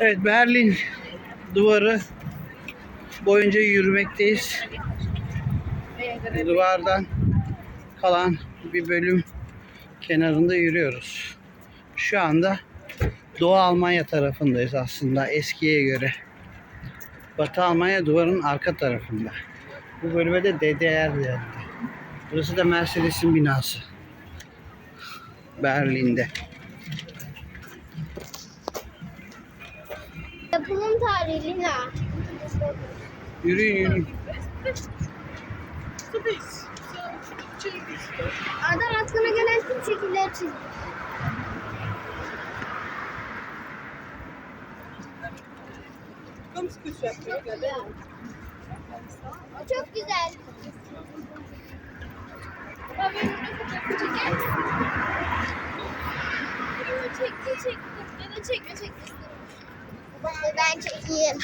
Evet Berlin duvarı boyunca yürümekteyiz. Duvardan kalan bir bölüm kenarında yürüyoruz. Şu anda Doğu Almanya tarafındayız aslında eskiye göre. Batı Almanya duvarın arka tarafında. Bu bölüme de DDR dendi. Burası da Mercedes'in binası. Berlin'de. Yapılım tarihi Lina. Yürüyün yürüyün. Adam aklına gelen tüm şekilleri çizdi. Çok güzel. Çok güzel. Çekti çekti. Ya da çekme çekti. Baba ben çekeyim.